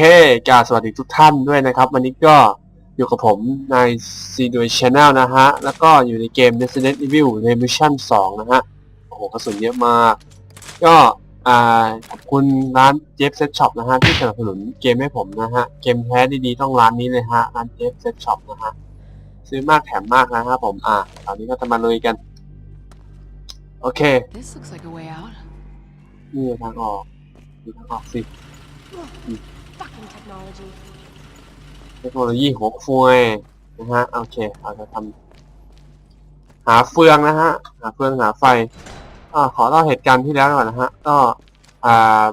เคกราบสวัสดีทุกท่านด้วยนะครับ วันนี้ก็อยู่กับผมใน c d o Channel นะฮะ แล้วก็อยู่ในเกม Resident Evil Revolution 2 นะฮะ โอ้โหกระสุนเยอะมาก ก็อ่าขอบคุณร้านเจฟเซ็ตช็อปนะฮะ ที่สนับสนุนเกมให้ผมนะฮะ เกมแท้ดีๆ ต้องร้านนี้เลยฮะ ร้านเจฟเซ็ตช็อปนะฮะ ซื้อมากแถมมากนะครับผมอ่าตอนนี้ก็จะมาเลยกัน โอเค This looks like a way out. นี่ทางออกมีทางออกสิ Fucking technology. เทคโนโลยีหัวคุยนะฮะโอเคเราจะทำหาเฟืองนะฮะหาเฟืองหาไฟอ่าขอเล่าเหตุการณ์ที่แล้วก่อนนะฮะก็อ่า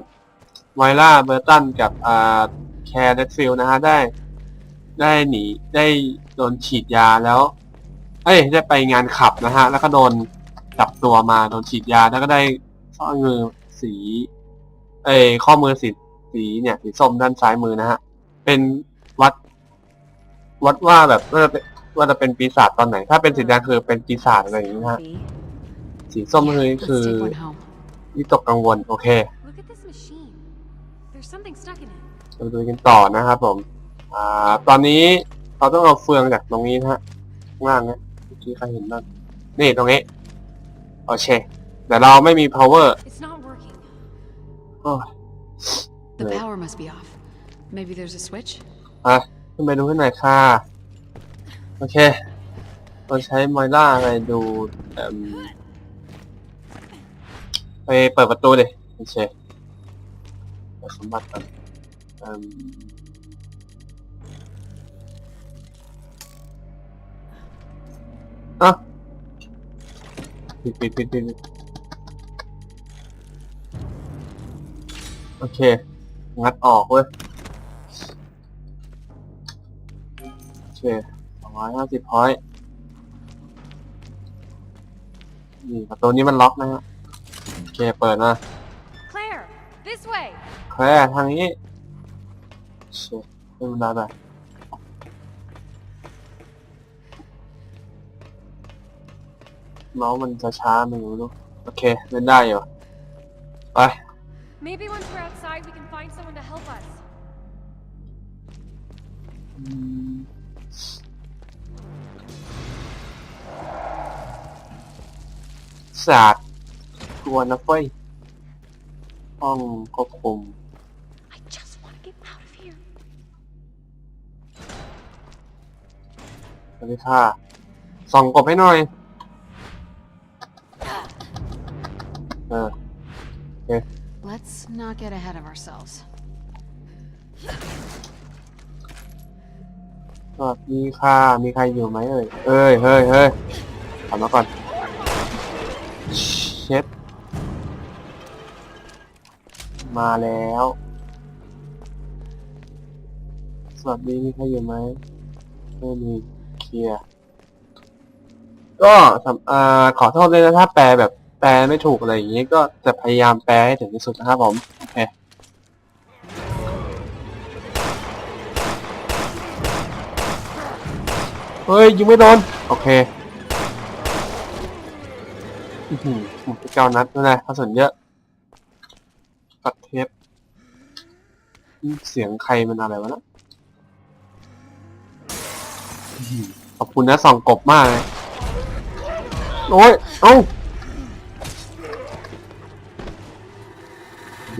ไวล่าเบอร์ตันกับอ่าแคร์เดดฟิลนะฮะได้ ได้หนีได้โดนฉีดยาแล้ว เอ้ยได้ไปงานขับนะฮะ แล้วก็โดนจับตัวมาโดนฉีดยาแล้วก็ได้ข้อมือสี เอ้ยข้อมือสี สีเนี่ยสีส้มด้านซ้ายมือนะฮะ เป็นวัด วัดว่าแบบว่าจะเป็นว่าจะเป็นปีศาจตอนไหน ถ้าเป็นสีแดงคือเป็นปีศาจอะไรอย่างนี้นะฮะ B. สีส้มคือ Let's คือ take one home. วิตกกังวล โอเค Look at this machine. There's something stuck in it. เราดูกันต่อนะครับผม อ่า ตอนนี้เราต้องเอาเฟืองจากตรงนี้นะฮะข้างล่างเนี่ยเมื่อกี้ใครเห็นบ้าง นี่ตรงนี้ โอเค แต่เราไม่มี power It's not working. โอ้ย The Right. power must be off. Maybe there's a switch? อะขึ้นไปดูให้หน่อยค่ะ โอเคเราใช้มอยล่าอะไรดูเอิ่มไปเปิดประตูดิโอเคเปิดสมบัติก่อนเอิ่มอะปิดปิดปิดปิดปิดโอเค งัดออกเว้ยโอเคสองร้อยห้าสิบพอยต์นี่ประตูนี้มันล็อกนะฮะโอเคเปิดมา Claire, this way. แคลทางนี้เชไม่เป็นไรไปเมาส์มันจะช้าไม่รู้ลูกโอเคเล่นได้อยู่ไป Maybe once we're outside, we can find someone to help us. อืมศาสตร์กลัวนะเฟ้ยห้องควบคุม I just want to get out of here. สวัสดีค่ะส่องกบให้หน่อย เออ Let's not get ahead of ourselves. สวัสดีค่ะ มีใครอยู่ไหมเอ่ย เอ้ย เฮ้ยเฮ้ยทำมาก่อน เช็ด มาแล้ว สวัสดี มีใครอยู่ไหมไม่มีเคลียร์ ก็สำอ่าขอโทษเลยนะถ้าแปลแบบ แปลไม่ถูกอะไรอย่างนี้ก็จะพยายามแปลให้ถึงที่สุดนะครับผมโอเคเฮ้ยยิงไม่โดน โอเคอือหือหมดไปเก้านัดแล้วนะกระสุนเยอะตัดเทปเสียงใครมันอะไรวะนะขอบคุณนะส่องกบมากเลยโอ้ย เอ้า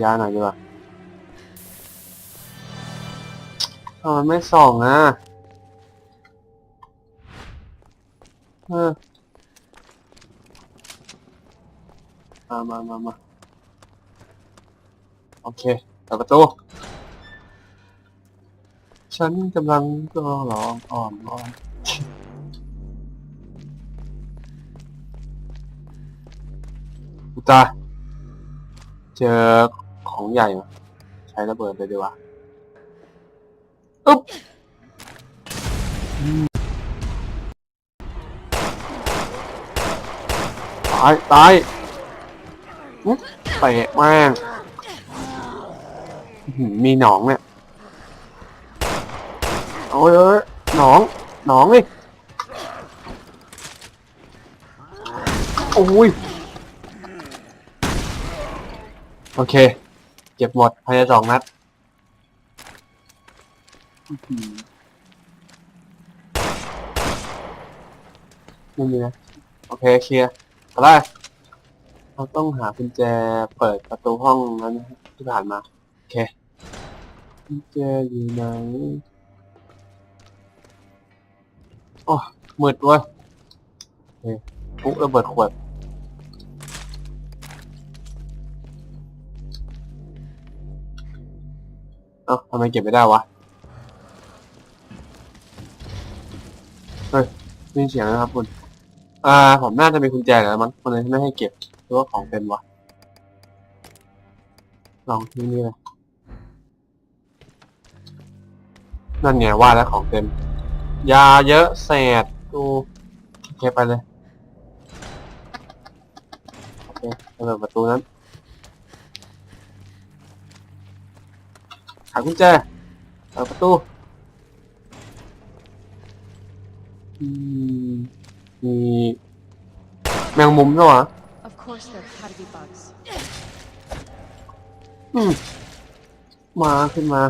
ยาหน่อยดีกว่าทำไมไม่ส่องอะเออมามามามาโอเคเปิดประตูฉันกำลังก็ร้องอ่อนอ่อนอุตาเจอ ของใหญ่ใช้ระเบิดเลยดีกว่าอึ๊บตาย ตายอุ๊ยเตะม่งอื้อหือมีหนองเนี่ยโอ้ยเอ้ยหนอง หนองนี่โอ้ย โอเค เก็บหมดภายในสองนัดอื้อหือไม่มีนะ โอเคเคลียร์เอาได้เราต้องหากุญแจเปิดประตูห้องนั้นที่ผ่านมา โอเคกุญแจอยู่ไหนโอ้มืดเว้ยโอเคปุ๊บระเบิดขวด เอ้าทำไมเก็บไม่ได้วะ เฮ้ยได้ยินเสียงนะครับคุณ อ่า ผมน่าจะมีกุญแจแล้วมั้งคนเลยไม่ให้เก็บหรือว่าของเป็นวะ ลองที่นี่เลย นั่นไงว่าแล้วของเต็ม ยาเยอะเศษดูโอเคไปเลย โอเคเปิดประตูนั้นากุญแจเปิดประตูอืมมีแมงมุมด้วยวะ Of course there had to be bugs. อืมมาขึ้นมา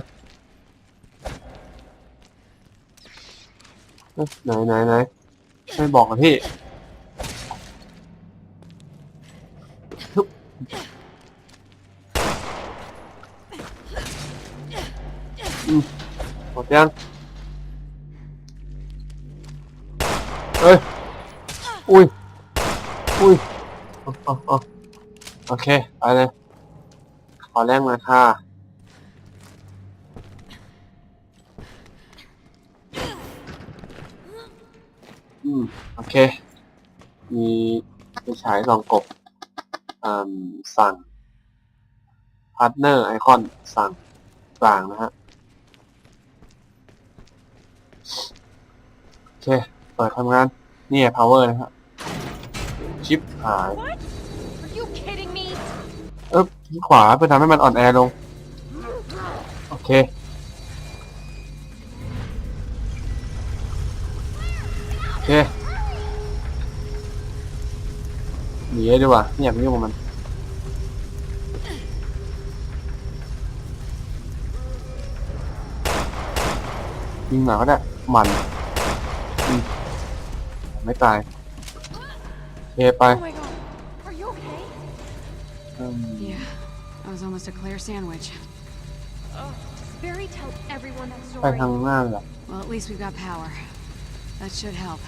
เอ๊ะไหนไหนไหนไม่บอกกับพี่ฮึบอืม หมดยัง เฮ้ย อุ้ย อุ้ยอาเอาเอโอเค ไปเลย ขอแรงมาค่ะ อืม โอเค มีไปฉายลองกบอืมสั่งพาร์ทเนอร์ไอคอนสั่งกลางนะฮะ โอ เค เปิดทำงาน นี่ power นะฮะชิปหาย What? Are you kidding me? เอ๊บที่ขวาเพื่อทำให้มันอ่อนแอลง โอเค โอเคหนีเลยดีกว่าไม่อยากยุ่งกับมันยิงหมาก็ได้หมันอืม ไม่ตายโอเคไป Oh my god. Are you okay? อืม Yeah, that was almost a clear sandwich. Ugh. Barry tell everyone that ไป story. ทางหน้าเหรอ Well, at least we've got power. That should help.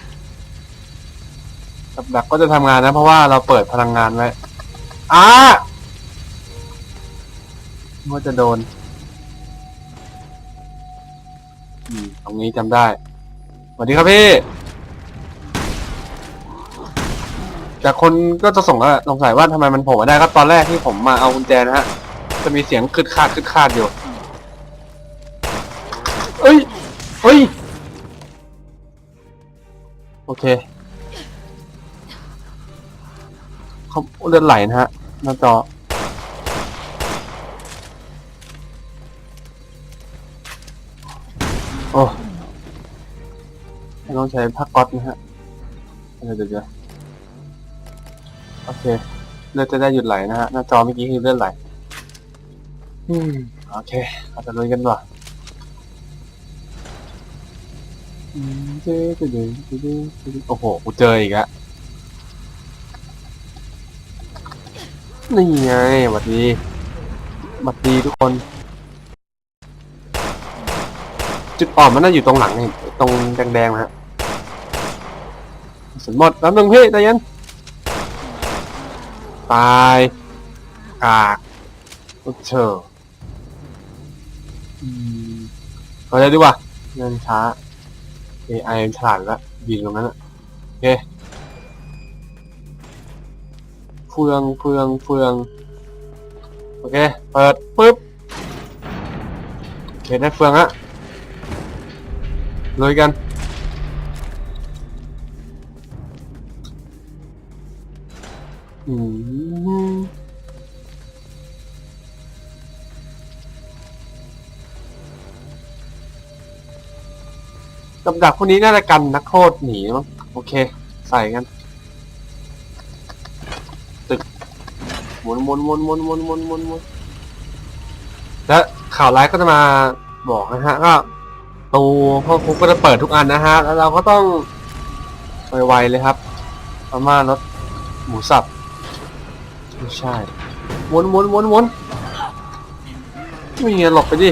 กับดักก็จะทำงานนะ เพราะว่าเราเปิดพลังงานไว้อ้าว่าจะโดน อืมตรงนี้จำได้สวัสดีครับพี่ จากคนก็จะส่งว่าสงสัยว่าทำไมมันโผล่มาได้ครับตอนแรกที่ผมมาเอากุญแจนะฮะ จะมีเสียงคืดคาดคืดคาดอยู่ เอ้ยเฮ้ย โอเคเขาเลือดไหลนะฮะหน้าจอโอ้ต้องใช้ผ้าก๊อตนะฮะเดี๋ยวเดี๋ยว โอเค เลือดจะได้หยุดไหลนะฮะ หน้าจอเมื่อกี้คือเลือดไหล อืม โอเค เราจะลุยกันต่ออืมเจ๊เจ๊เจ๊เจ๊เจ๊โอ้โห กูเจออีกแล้วนี่ไงหวัดดีหวัดดีทุกคน จุดอ่อนมันน่าอยู่ตรงหลังนี่ตรงแดงๆนะฮะสนหมดแป๊บนึงพี่ใจเย็น ตายกากโอ้เชออืมเอาเลยดีกว่าเงินช้า AI ฉลาดแล้วยืนตรงนั้นอะโอเคเฟืองเฟืองเฟืองโอเค เปิดปุ๊บโอเคได้เฟืองฮะลุยกัน อืมกับดักพวกนี้น่าจะกันนักโทษหนีมั้งโอเค ใส่กันหมุนหมุนหมุนหมุนหมุนหมุนหมุนหมุนและข่าวร้ายก็จะมาบอกนะฮะ ก็ตูพ่อคุกก็จะเปิดทุกอันนะฮะ แล้วเราก็ต้องไวๆเลยครับประมาณรถหมูสับ ไม่ใช่ วนวนวนวนไม่เงี้ยหลบไปดิ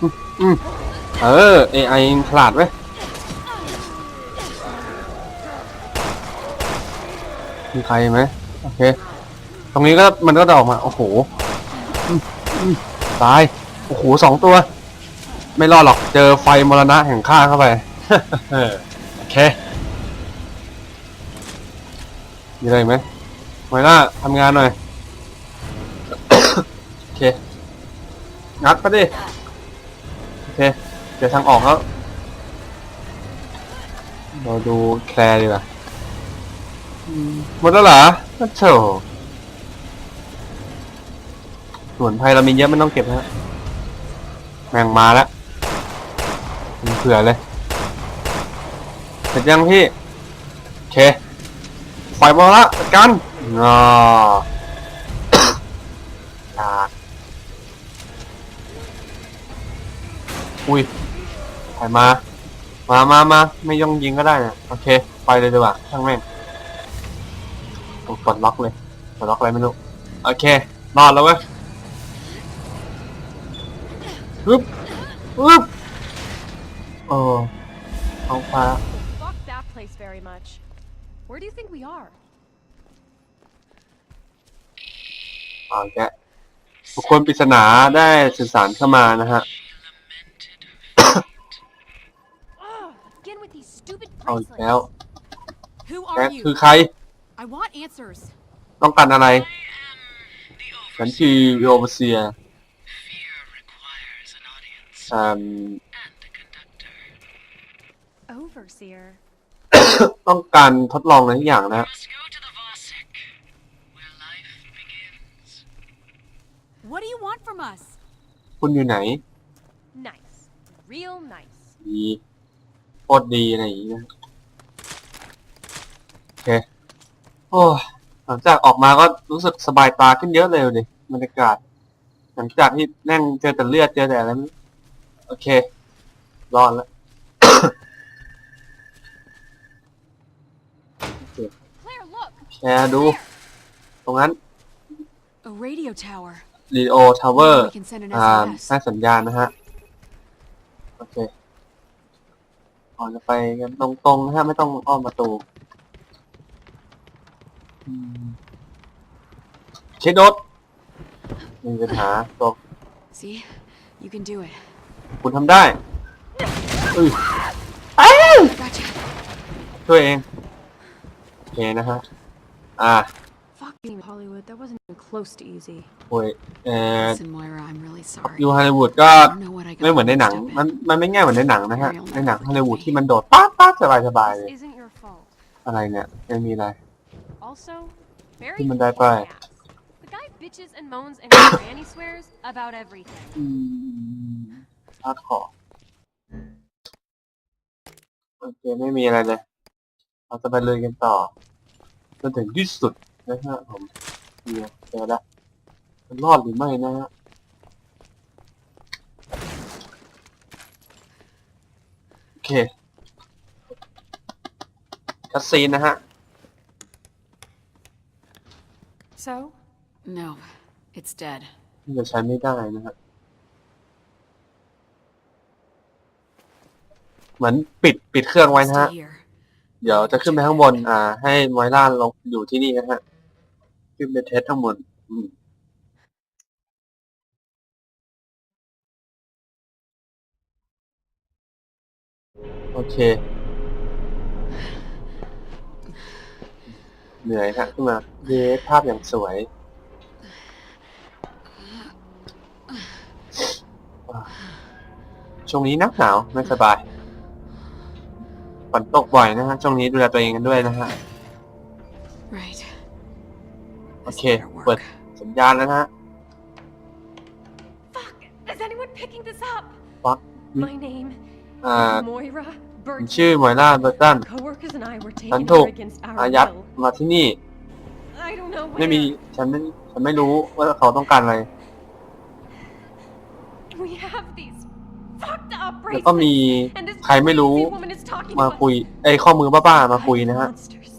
อืมอืมเออ AI ฉลาดไหมมีใครไหมโอเค ตรงนี้ก็มันก็จะออกมา โอ้โหตาย โอ้โหสองตัว ไม่รอดหรอก เจอไฟมรณะแห่งข้าเข้าไปโอเค มีอะไรไหมไว้หน้าทำงานหน่อย โอเค งัดไปดิ โอเค เดี๋ยวทางออกแล้ว เราดูแคลร์ดีกว่าอืมหมดแล้วเหรอโถ่ส่วนไพเรามีเยอะไม่ต้องเก็บนะ แม่งมาแล้วเผื่อเลย เสร็จยังพี่ โอเค ไฟมาละจัดกันงอตาอุ้ยไฟมา มามามาไม่ย่องยิงก็ได้นะโอเค ไปเลยดีกว่าช่างแม่งโอ้ปลดล็อกเลยปลดล็อกอะไรไม่รู้ โอเค รอดแล้วเว้ยปึ๊บปึ๊บโอ้ท้องฟ้า Where do you think we are? เอาแกะบุคคลปริศนาได้สื่อสารเข้ามานะฮะ Ugh, again with these stupid เอาอีก bracelets. แล้ว Who แกะ are คือ you? ใคร I want answers. ต้องการอะไร ฉันคือโอเวอร์เซีย Fear requires an audience อืม and a conductor. Overseer. ต้องการทดลองอะไรทุกอย่างนะ Must go to the Vosek, where life begins. What do you want from us? คุณอยู่ไหน Nice. Real nice. ดีโคตรดีอะไรอย่างนี้นะโอเคโอ้ยหลังจากออกมาก็รู้สึกสบายตาขึ้นเยอะเลยดิบรรยากาศ หลังจากที่แน่งเจอแต่เลือดเจอแต่อะไรไม่รู้โอเค รอดแล้ว แชร์ดู ตรงนั้น A radio tower. รีโอทาวเวอร์ We can send an อ่า SOS. ให้สัญญาณนะฮะ โอเคก่อนจะไปกันตรงๆนะฮะ ไม่ต้องอ้อมประตูอืมเช็ดโดดมีปัญหาตัว See? You can do it. คุณทำได้อุ้ย Gotcha. ช่วยเอง โอเคนะฮะ อ่า Fucking Hollywood. That wasn't even close to easy. โอ้ยเอ่อ Listen, Moira, I'm really sorry. ยูฮอลลีวูดก็ I don't know what I got ไม่เหมือนในหนัง mixed up มัน in. มันไม่ง่ายเหมือนในหนังนะฮะ ในหนังฮอลลีวูดที่มันโดดป๊าดป๊าดสบายสบายๆเลย This isn't your fault. อะไรเนี่ยไม่มีอะไร Also, very Human die fucking by. ass. The guy bitches and moans and his granny swears about everything. อืมฮาร์ดคอร์โอเคไม่มีอะไรเลยเราจะไปเลยกันต่อ จนถึงที่สุดนะฮะผมเนี่ยเจอแล้วมันรอดหรือไม่นะฮะโอเคคัสซีนนะฮะ So, No, it's dead. ที่จะใช้ไม่ได้นะฮะเหมือนปิดปิดเครื่องไว้นะฮะ Stay here. เดี๋ยวจะขึ้นไปข้างบน อ่า ให้มอยล่าลงอยู่ที่นี่นะฮะ ขึ้นไปเทสข้างบนอืมโอเค เหนื่อยฮะขึ้นมาเยภาพอย่างสวยช่วงนี้นักหนาวไม่สบาย นตกบ่อยนะฮะช่วงนี้ดูแลตัวเองกันด้วยนะฮะ Right. This Okay, better but- work. สัญญาณแล้วนะฮะ fuck! Is anyone picking this up? Fuck. My name อ่า is Moira ผม Burton. ชื่อมอยล่าเบอร์ตัน Coworkers and I were ฉัน taken ถูก here against อา our ยัด will. มาที่นี่ I don't know ไม่มี where. ฉันไม่ฉันไม่รู้ว่าเขาต้องการอะไร We have these fucked up แล้วก็มี bracelets, and this ใครไม่รู้ crazy woman is talking มา to us. คุยไอ้ยข้อมือบ้าๆมาคุยนะฮะ Monsters.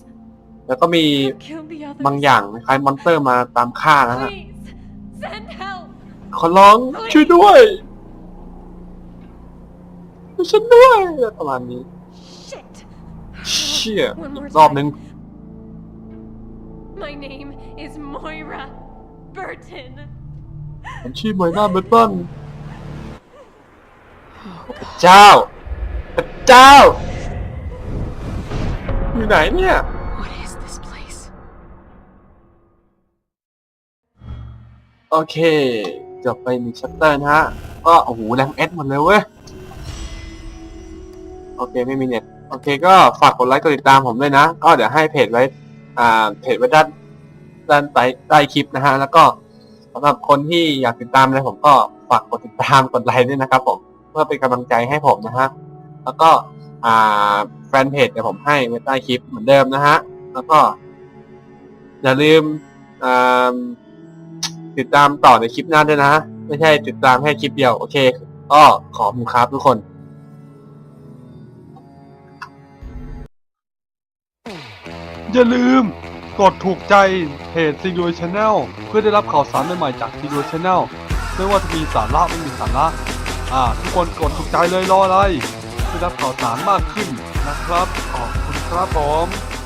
แล้วก็มี Killed the others. บางอย่างคล้ายมอนสเตอร์มาตามฆ่านะฮะ Please, send help. ขอร้องช่วยด้วยช่วยฉันด้วยประมาณนี้ Shit. เชี่ย One more รอบนึง time. My name is Moira Burton. ผมชื่อไมน่าเบตตันเจ้าพระ เจ้า อยู่ไหนเนี่ย What is this place? โอเคจบไปหนึ่งชัปเตอร์นะฮะ ก็โอ้โหแรงเอสหมดเลยเว้ย โอเคไม่มีเน็ต โอเคก็ฝากกดไลค์กดติดตามผมด้วยนะ ก็เดี๋ยวให้เพจไว้ อ่า เพจไว้ด้านด้านใต้ใต้คลิปนะฮะ แล้วก็สำหรับคนที่อยากติดตามอะไรผมก็ฝากกดติดตามกดไลค์ด้วยนะครับผม เพื่อเป็นกำลังใจให้ผมนะฮะ แล้วก็แฟนเพจเดี๋ยวผมให้ไว้ใต้คลิปเหมือนเดิมนะฮะ แล้วก็ อย่าลืมติดตามต่อในคลิปหน้าด้วยนะ ไม่ใช่ติดตามแค่คลิปเดียว โอเค ก็ขอบคุณครับทุกคนอย่าลืมกดถูกใจเพจซีดูชาแนลเพื่อได้รับข่าวสารใหม่ๆจากซีดูชาแนลไม่ว่าจะมีสาระไม่มีสาระ อ่า ทุกคนกดถูกใจเลยรออะไร ได้รับข่าวสารมากขึ้นนะครับ ขอบคุณครับผม